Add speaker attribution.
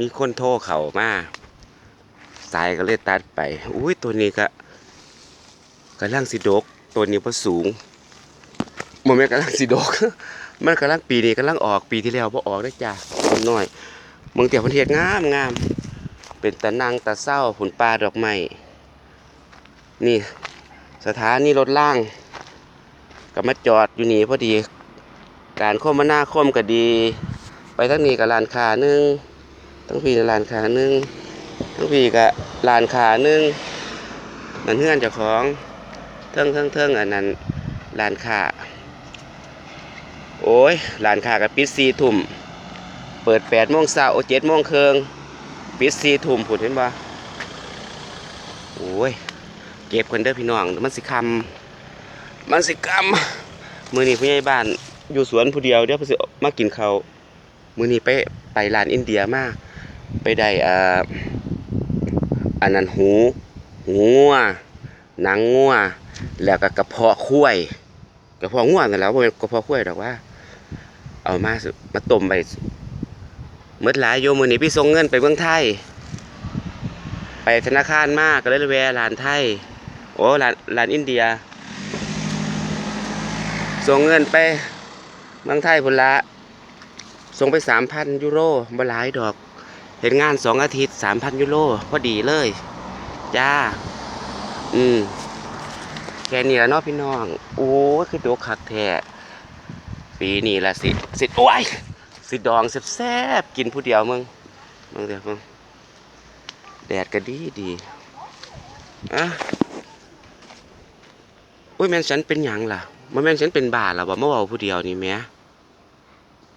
Speaker 1: มีคนโทรเข้ามาสายก็เลยตัดไป อุ้ยตัวนี้ก็กำลังสิดก ตัวนี้พอสูงโมเมนต์กำลังสิดก มันกำลังปีนี้กำลังออกปีที่แล้วพอออกได้จ้ะต้นน้อยเมืองเตียวพันเทศงามงามเป็นตะนังตะเศร้าผุนปลาดอกไม้นี่สถานีรถล่างก็มาจอดอยู่นี่พอดี การคมนาคมก็ดี ไปทั้งนี้กับลานคาหนึ่ง ทั้งผีลานคาหนึ่งทั้งพีกับลานคาหนึ่งนั่นเฮื่อนเจ้าของเทิงเทิงเทิงอันนั้นลานคาโอ้ยลานคากับปิดสี่ทุ่มเปิดแปดโมงเช้าเจ็ดโมงครึ่งปิดสี่ทุ่มผุดเห็นบ่โอ้ยเก็บคนเด้อพี่น้องมันสิคำมันสิคำมือนี้ผู้ใหญ่บ้านอยู่สวนผู้เดียวเดี๋ยวเพนสิมากินเขามือนี้ไปไปร้านอินเดียมาก ไปได้อ่าอันนั้นหูหูงัวหนังงัวแล้วก็กระเพาะข้วยกระเพาะงัวนั่นแหละบ่แม่นกระเพาะข้วยดอกว่า เอามามาต้มไปเมื่อหลายโยมือนี้พี่ส่งเงินไปเมืองไทย ไปธนาคารมาก็เลยแวะร้านไทย โอ้ร้านร้านอินเดีย ส่งเงินไปเมืองไทยพุ่นละส่งไปสามพันยูโรบ่หลายดอก เห็นงานสองอาทิตย์สามพันยูโรพอดีเลย จ้า อืมแค่นี้ละเนาะพี่น้อง โอ้คือดกคักแท้ปีนี้ละสิสิโอ้ยสิดองแซ่บๆกินผู้เดียวมึงมึงเดี๋ยวมึงแดดก็ดีดีอะอุ้ยแม่นฉันเป็นหยังล่ะมันแม่นฉันเป็นบ้าล่ะบ่มาเว้าผู้เดียวนี่แม่